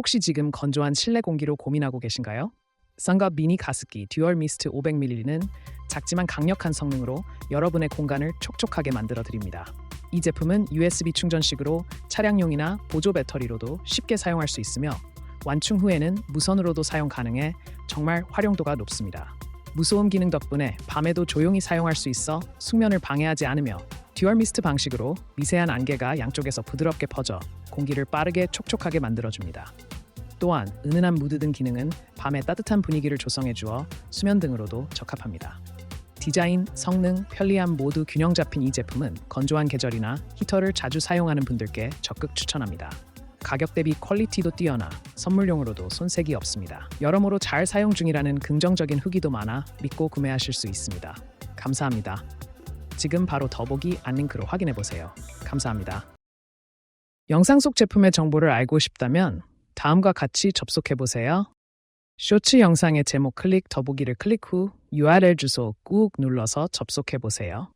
혹시 지금 건조한 실내 공기로 고민하고 계신가요? 썬갑 미니 가습기 듀얼 미스트 500ml는 작지만 강력한 성능으로 여러분의 공간을 촉촉하게 만들어 드립니다. 이 제품은 USB 충전식으로 차량용이나 보조 배터리로도 쉽게 사용할 수 있으며 완충 후에는 무선으로도 사용 가능해 정말 활용도가 높습니다. 무소음 기능 덕분에 밤에도 조용히 사용할 수 있어 숙면을 방해하지 않으며 듀얼 미스트 방식으로 미세한 안개가 양쪽에서 부드럽게 퍼져 공기를 빠르게 촉촉하게 만들어줍니다. 또한 은은한 무드 등 기능은 밤에 따뜻한 분위기를 조성해 주어 수면 등으로도 적합합니다. 디자인, 성능, 편리함 모두 균형 잡힌 이 제품은 건조한 계절이나 히터를 자주 사용하는 분들께 적극 추천합니다. 가격 대비 퀄리티도 뛰어나 선물용으로도 손색이 없습니다. 여러모로 잘 사용 중이라는 긍정적인 후기도 많아 믿고 구매하실 수 있습니다. 감사합니다. 지금 바로 더보기 안링크로 확인해 보세요. 감사합니다. 영상 속 제품의 정보를 알고 싶다면 다음과 같이 접속해 보세요. 쇼츠 영상의 제목 클릭 더보기를 클릭 후 URL 주소 꾹 눌러서 접속해 보세요.